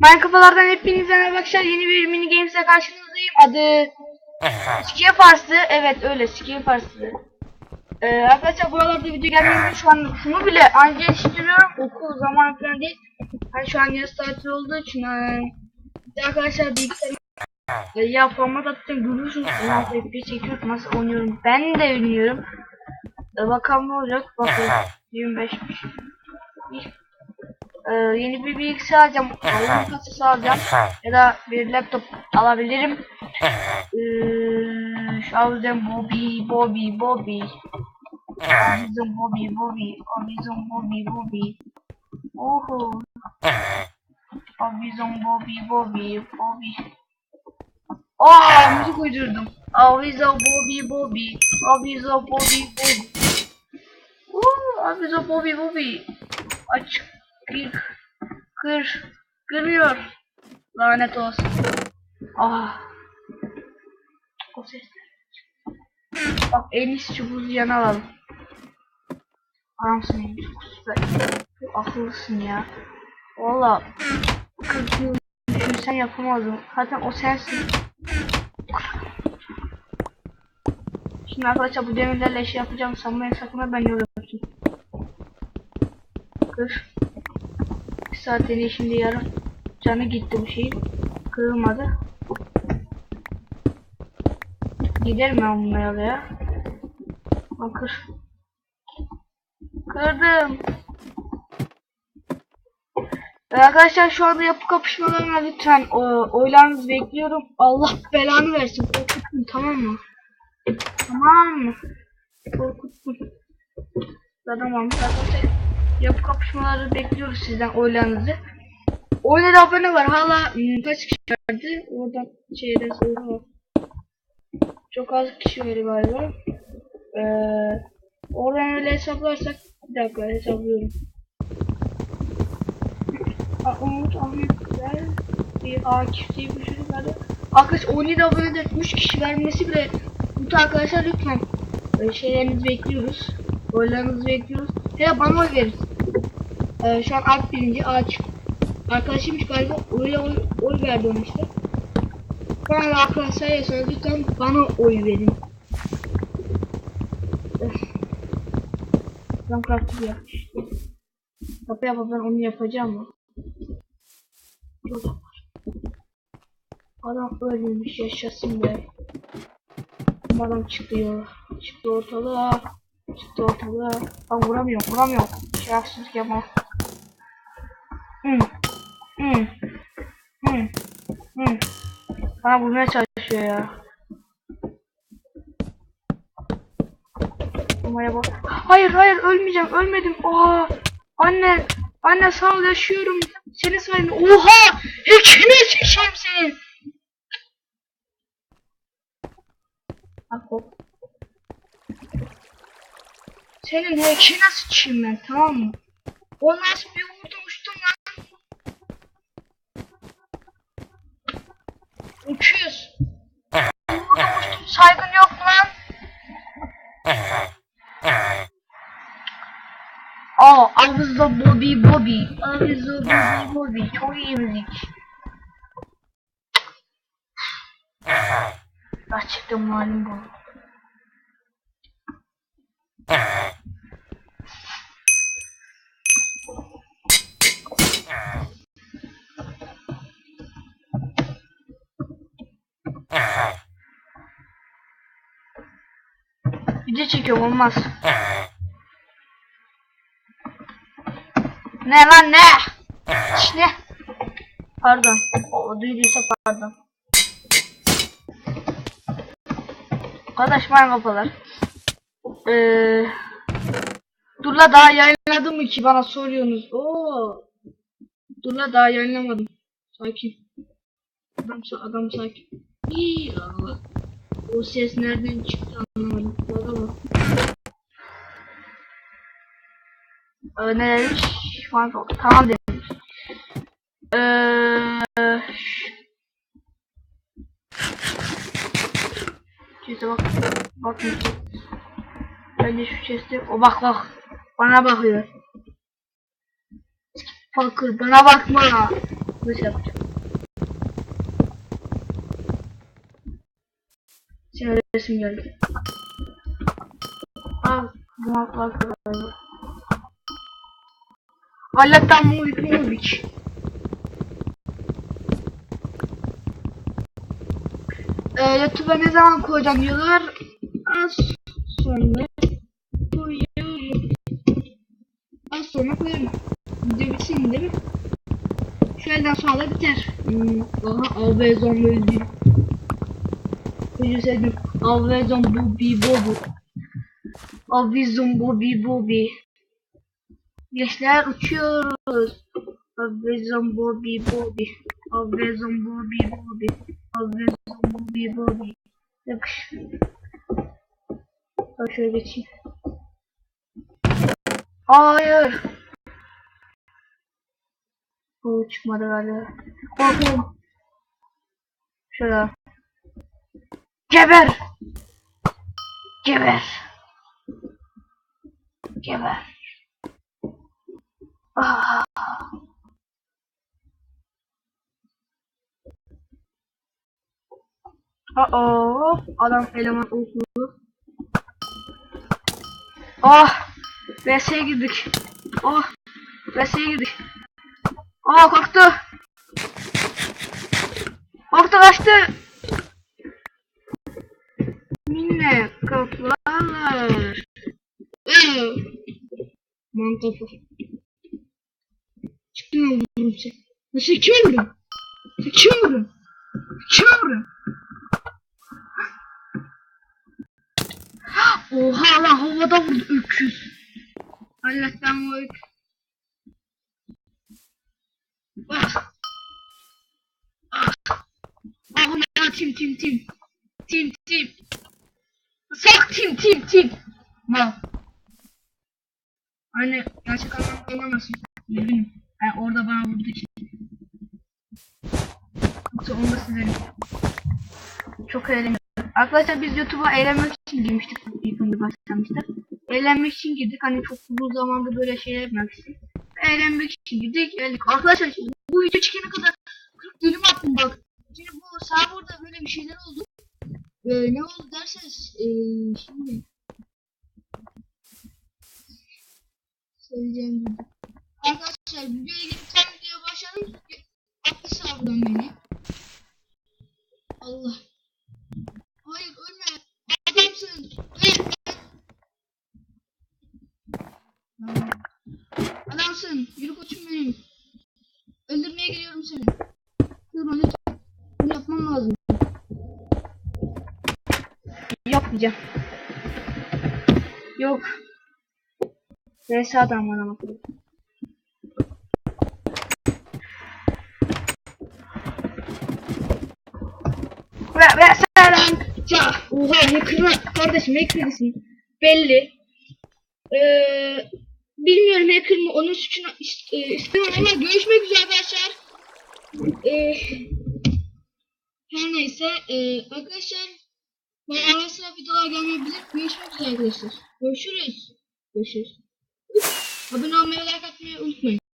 Minecraft'lardan hepinize merhaba arkadaşlar. Yeni bir mini games'e karşınızdayım. Adı Skill Fars'tı. Evet öyle Skill Fars'tı. Ee, arkadaşlar buralarda video gelmiyor. Şu an şunu bile anca yetiştiriyorum. Okul zaman falan değil. Hani şu an yaz tatil olduğu için ee, bir arkadaşlar bilgisayarım e, ya format attım görüyorsunuz. FPS çekiyorum. Nasıl oynuyorum. Ben de oynuyorum. E, bakalım ne olacak. Bakın 25'miş. Ee, yeni bir bilgisayar alacağım. Oyun kasası alacağım. Ya da bir laptop alabilirim. Ee, şu alacağım Bobby, Bobby, Bobby. Bizim Bobby, Bobby. Bizim Bobby, Bobby. Oho. Bizim Bobby, Bobby, Bobby. Aa, müzik uydurdum. Avizo Bobby, Bobby. Avizo Bobby, Bobby. Uuu, Avizo Bobby, Bobby. Aç. Kır. Kır. Kırıyor. Lanet olsun. Ah. O sesler. Bak en iyisi şu buzu yana alalım. Aramsın en çok süper. Çok akıllısın ya. Valla. 40 yıl düşünsen yapamazdım. Zaten o sensin. Şimdi arkadaşlar bu demirlerle şey yapacağım sanmayın sakın ben yapayım. Kır. Saat deney şimdi yarım canı gitti bu şeyin. Kırılmadı. Giderim ben bununla oraya. Lan kır. Kırdım. Ve arkadaşlar şu anda yapı kapışmalarına lütfen o, oylarınızı bekliyorum. Allah belanı versin. Korkutun tamam mı? Tamam mı? Korkutun. Tamam arkadaşlar. Yapı kapışmaları bekliyoruz sizden oylarınızı. Oyuna abone var. Hala hmm, kaç kişi vardı? Oradan şeyden sonra var. Çok az kişi var galiba. Ee, oradan öyle hesaplarsak bir dakika hesaplıyorum. Umut Ahmet Güzel bir Akif diye bir çocuk vardı. Arkadaş 17 aboneden 3 kişi vermesi bile Umut arkadaşlar lütfen e, şeylerinizi bekliyoruz. Oylarınızı bekliyoruz. Hele bana oy verin. Ee, şu an Alp birinci ağaç. Arkadaşıymış galiba öyle oy, oy verdi ona işte. Bana arkadaşlar yazıyor lütfen bana oy verin. Adam craft'ı yapmış. Yapa yapa ben onu yapacağım mı? Adam ölmüş yaşasın be. Adam çıkıyor. Çıktı ortalığa. Çıktı ortalığa. Ben vuramıyorum vuramıyorum. Şerefsizlik yapma. Hmm. Hmm. Hmm. Bana vurmaya çalışıyor ya. Bak. Hayır hayır ölmeyeceğim ölmedim. Oha. Anne. Anne ol yaşıyorum. Seni sayın. Oha. Hekine sıçayım senin. Bak hop. Senin hekine sıçayım ben tamam mı? O bir Uçuyoruz. Saygın yok lan? Aa, Avızda Bobby Bobby. Avızda Bobby Bobby. Çok iyi müzik. Gerçekten malum bu. Video çekiyorum olmaz. Ne lan ne? Ne? Pardon. O duyduysa pardon. Arkadaş ben kapalar. Ee, dur la daha yayınladım mı ki bana soruyorsunuz. Oo. Dur la daha yayınlamadım. Sakin. Adam, adam sakin. İyi Allah. O ses nereden çıktı anlamadım. Ee, ne demiş? Şu an tamam demiş. Eee Chest'e bak. Bak. Bence şu chest'e. O bak bak. Bana bakıyor. Fakir bana bakma. Nasıl yapacağım? Senin resim geldi. Al. Bu kolay. Allah'tan bu Uykumovic. Ee, YouTube'a ne zaman koyacağım diyorlar. Az sonra koyuyorum. Az sonra koyarım. Video bitsin değil mi? Şu elden sonra da biter. Hmm, aha Alvezon öldü. Özür dilerim. Alvezon Bobby Bobu. Alvezon Bobby Bobby. Gençler uçuyoruz. Alvezon Bobby Bobby. Alvezon Bobby Bobby. Alvezon Bobby Bobby. Yakış. Ben şöyle geçeyim. Hayır. Bu çıkmadı galiba. Korkuyorum. Şöyle. Geber. Geber. Geber. Ah. Uh-oh. Adam eleman okudu. Ah. VS'ye girdik. Ah. VS'ye girdik. Aa korktu. Korktu kaçtı. Minne kafalar. Ee. Öldürürüm seni. Nasıl kim öldürüm? Sen kim öldürüm? Kim öldürüm? Oha lan havada vurdu öküz. Allah'tan bu öküz. Ah. Ah. Ya tim tim tim. Tim tim. Sak tim tim tim. Mal. Anne gerçek anlamda olamazsın. Üzgünüm. Yani orada bana vurdu için. Yoksa onu da silerim. Çok eğleniyorum. Arkadaşlar biz YouTube'a eğlenmek için girmiştik ilk önce başlamıştık. Eğlenmek için girdik. Hani çok uzun zamanda böyle şeyler yapmak için. Eğlenmek için girdik. Geldik. Arkadaşlar bu video çıkana kadar 40 dilim attım bak. Şimdi bu serverda böyle bir şeyler oldu. Ee, ne oldu derseniz ee, şimdi söyleyeceğim gibi. Arkadaşlar videoya gidip sen videoya başladım. Attı serverdan beni. Allah. Hayır ölme. Adamsın. Hayır. Adamsın. Yürü koçum benim. Öldürmeye geliyorum seni. Dur lütfen. Bunu yapmam lazım. Yapmayacağım. Yok. Neyse adam bana bakıyor. Oha hacker'la kardeşim hacker'ısın. Belli. Ee, bilmiyorum hacker mı onun suçunu ist- e, istemem ama görüşmek üzere arkadaşlar. Ee, her neyse ee, arkadaşlar bana ara sıra videolar gelmeyebilir. Görüşmek üzere arkadaşlar. Görüşürüz. Görüşürüz. Abone olmayı like atmayı unutmayın.